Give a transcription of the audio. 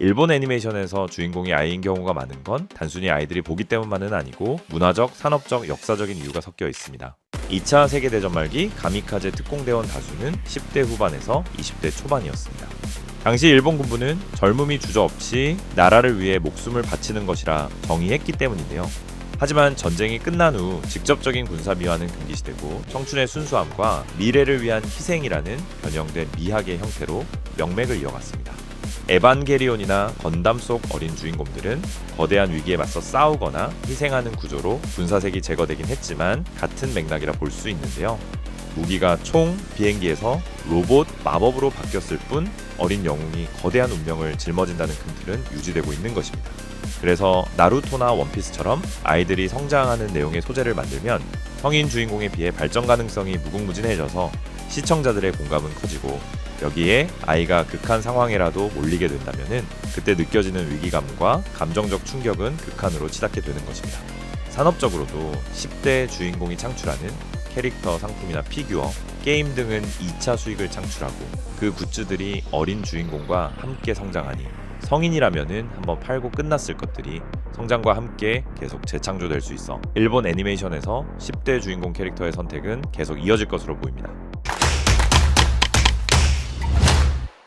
일본 애니메이션에서 주인공이 아이인 경우가 많은 건 단순히 아이들이 보기 때문만은 아니고 문화적, 산업적, 역사적인 이유가 섞여 있습니다. 2차 세계대전 말기 가미카제 특공대원 다수는 10대 후반에서 20대 초반이었습니다. 당시 일본 군부는 젊음이 주저없이 나라를 위해 목숨을 바치는 것이라 정의했기 때문인데요. 하지만 전쟁이 끝난 후 직접적인 군사 미화는 금기시되고 청춘의 순수함과 미래를 위한 희생이라는 변형된 미학의 형태로 명맥을 이어갔습니다. 에반게리온이나 건담 속 어린 주인공들은 거대한 위기에 맞서 싸우거나 희생하는 구조로 군사색이 제거되긴 했지만 같은 맥락이라 볼 수 있는데요. 무기가 총, 비행기에서 로봇, 마법으로 바뀌었을 뿐 어린 영웅이 거대한 운명을 짊어진다는 큰 틀은 유지되고 있는 것입니다. 그래서 나루토나 원피스처럼 아이들이 성장하는 내용의 소재를 만들면 성인 주인공에 비해 발전 가능성이 무궁무진해져서 시청자들의 공감은 커지고 여기에 아이가 극한 상황에라도 몰리게 된다면은 그때 느껴지는 위기감과 감정적 충격은 극한으로 치닫게 되는 것입니다. 산업적으로도 10대 주인공이 창출하는 캐릭터 상품이나 피규어, 게임 등은 2차 수익을 창출하고 그 굿즈들이 어린 주인공과 함께 성장하니 성인이라면은 한번 팔고 끝났을 것들이 성장과 함께 계속 재창조될 수 있어 일본 애니메이션에서 10대 주인공 캐릭터의 선택은 계속 이어질 것으로 보입니다.